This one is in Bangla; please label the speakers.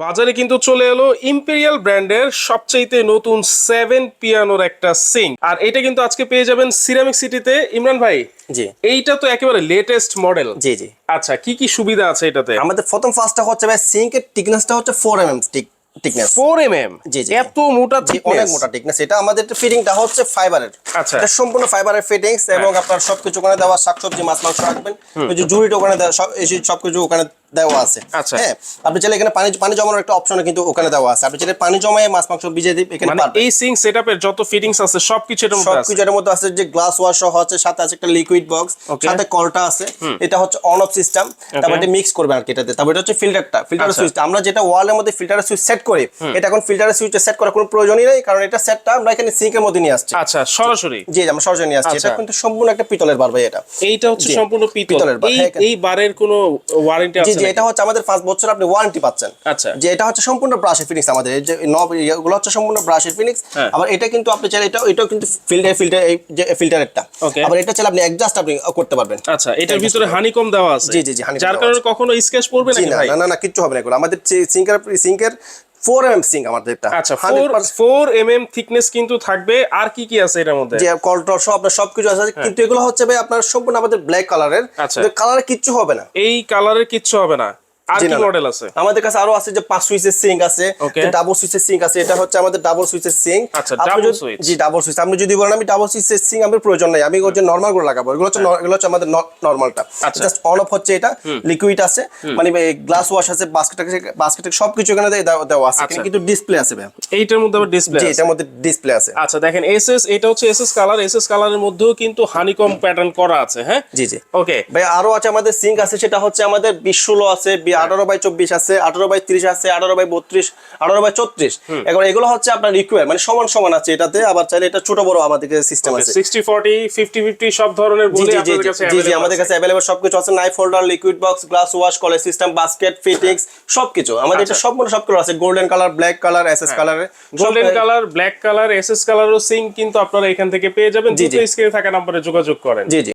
Speaker 1: বাজারে কিন্তু চলে এলো ইম্পেরিয়াল ব্র্যান্ডের সবচাইতে নতুন সেভেন পিয়ানোর একটা সিঙ্ক। আর এটা কিন্তু আজকে পেয়ে যাবেন সিরামিক সিটিতে ইমরান ভাই
Speaker 2: জি।
Speaker 1: এইটা তো একেবারে লেটেস্ট মডেল
Speaker 2: জি জি।
Speaker 1: আচ্ছা কি কি সুবিধা আছে এটাতে?
Speaker 2: আমাদের প্রথম ফার্স্টটা হচ্ছে ভাই সিঙ্কের টিকনেসটা হচ্ছে four M M thickness
Speaker 1: four M M
Speaker 2: জি, জি।
Speaker 1: এত মোটা
Speaker 2: অনেক মোটা টিকনেস এটা আমাদের ফিটিংটা হচ্ছে ফাইবারের
Speaker 1: আচ্ছা। হ্যাঁ।
Speaker 2: এটা সম্পূর্ণ ফাইবারের ফিটিংস এবং আপনার সবকিছু ওখানে দেওয়া শাকসবজি মাছ মাংস রাখবেন। ওই যে জুড়িটা ওখানে দেওয়া সব সবকিছু ওখানে দেওয়া আছে।
Speaker 1: আচ্ছা।
Speaker 2: হ্যাঁ আপনি চাইলে এখানে পানি পানি জমানোর একটা অপশন কিন্তু ওখানে দেওয়া আছে। আপনি চাইলে পানি জমায়ে মাছ মাংস ভিজিয়ে দিন এখানে
Speaker 1: মানে এই সিঙ্ক সেটআপের যত ফিটিংস আছে সবকিছু এটার মধ্যে আছে।
Speaker 2: সবকিছু এর মধ্যে আছে যে গ্লাস ওয়াশ সহ আছে সাথে আছে একটা লিকুইড বক্স সাথে কলটা আছে। এটা হচ্ছে অন অফ সিস্টেম তারপর এটা মিক্স করবেন আর কি এটাতে। তারপর এটা হচ্ছে ফিল্টারটা ফিল্টার
Speaker 1: আচ্ছা।
Speaker 2: সুইচ আমরা যেটা ওয়ালের মধ্যে ফিল্টারের সুইচ সেট করি এটা এখন ফিল্টারের সুইচ সেট করার কোনো প্রয়োজনই নেই কারণ এটা সেটটা আমরা এখানে সিঙ্কের মধ্যে নিয়ে আসছি।
Speaker 1: আচ্ছা সরাসরি।
Speaker 2: জি আমরা সরাসরি নিয়ে আসছি।
Speaker 1: আচ্ছা।
Speaker 2: এটা কিন্তু সম্পূর্ণ একটা পিতলের বার ভাই এটা।
Speaker 1: এইটা হচ্ছে সম্পূর্ণ
Speaker 2: পিতলের বার,
Speaker 1: এই
Speaker 2: হ্যাঁ,
Speaker 1: বারের কোনো ওয়ারেন্টি আছে? নাকি?
Speaker 2: এটা হচ্ছে আমাদের পাঁচ বছর আপনি ওয়ারেন্টি পাচ্ছেন।
Speaker 1: আচ্ছা।
Speaker 2: যে এটা হচ্ছে সম্পূর্ণ ব্রাশের ফিনিক্স আমাদের। যে নব এগুলো হচ্ছে সম্পূর্ণ ব্রাশের ফিনিক্স
Speaker 1: হ্যাঁ।
Speaker 2: আবার এটা কিন্তু আপনি চাইলে এটা এটাও কিন্তু ফিল্টার ফিল্টার এই যে ফিল্টারেরটা আবার এটা চাইলে আপনি অ্যাডজাস্ট আপনি করতে পারবেন।
Speaker 1: আচ্ছা এটার ভিতরে হানি কম দেওয়া আছে।
Speaker 2: জি, জি, জি,
Speaker 1: যার কারণে কখনো স্কেচ পড়বে
Speaker 2: না না না কিচ্ছু হবে না এগুলো। আমাদের সিঙ্কের সিঙ্কের ফোর এম সিঙ্ক আমাদের এটা
Speaker 1: আচ্ছা এম এম থিকনেস কিন্তু থাকবে। আর কি কি আছে এটার মধ্যে?
Speaker 2: যে কলটর সব আপনার সবকিছু আছে। কিন্তু এগুলো হচ্ছে ভাই আপনার সম্পূর্ণ আমাদের ব্ল্যাক কালারের
Speaker 1: আচ্ছা।
Speaker 2: কালারে কিচ্ছু হবে না।
Speaker 1: এই কালারের কিচ্ছু হবে না। আর কি
Speaker 2: না, না।
Speaker 1: মডেল আছে?
Speaker 2: আমাদের কাছে আরও আছে যে পাঁচ সুইচের সিঙ্ক আছে ডাবল সুইচের সিঙ্ক আছে এটা হচ্ছে আমাদের ডাবল সুইচের সিঙ্ক।
Speaker 1: আচ্ছা।
Speaker 2: জি ডাবল সুইচ আপনি যদি বলেন আমি ডাবল সুইচের সিঙ্ক আমার প্রয়োজন নাই। আমি নরমাল করে লাগাবো। এগুলো হচ্ছে এগুলো হচ্ছে আমাদের নরমালটা। জাস্ট অন অফ হচ্ছে এটা। লিকুইড আছে। মানে গ্লাস ওয়াশ আছে বাস্কেট আছে বাস্কেট সবকিছু এখানে দেওয়া- আছে।
Speaker 1: আচ্ছা।
Speaker 2: কিন্তু ডিসপ্লে আছে ভাই
Speaker 1: এইটার মধ্যে আবার ডিসপ্লে
Speaker 2: এটার মধ্যে ডিসপ্লে আছে।
Speaker 1: আচ্ছা দেখেন এসএস এটা হচ্ছে এসএস কালার এসএস কালারের মধ্যেও কিন্তু হানিকম প্যাটার্ন করা আছে হ্যাঁ?
Speaker 2: জি জি।
Speaker 1: ওকে
Speaker 2: ভাই আরও আছে আমাদের সিঙ্ক আছে সেটা হচ্ছে আমাদের বিশ ষোলো আছে আঠারো বাই চব্বিশ আছে আঠারো বাই ত্রিশ আছে আঠারো বাই বত্রিশ আঠারো বাই চৌত্রিশ। এখন এগুলো হচ্ছে আপনার রিকোয়ার মানে সমান সমান আছে এটাতে আবার চাইলে এটা ছোট বড় আমাদের সিস্টেম আছে।
Speaker 1: সিক্সটি ফর্টি ফিফটি ফিফটি সব ধরনের
Speaker 2: জি জি আমাদের কাছে অ্যাভেলেবল সবকিছু আছে knife holder liquid box glass wash college system basket fittings সবকিছু। আমাদের এটা
Speaker 1: আচ্ছা।
Speaker 2: সম্পূর্ণ সবকিছু আছে golden colour black colour SS কালারের
Speaker 1: golden colour black colour SS কালারও সিং কিন্তু আপনারা এখান থেকে পেয়ে যাবেন।
Speaker 2: জি।
Speaker 1: স্ক্রিনে থাকা নম্বরে যোগাযোগ করেন।
Speaker 2: জি জি।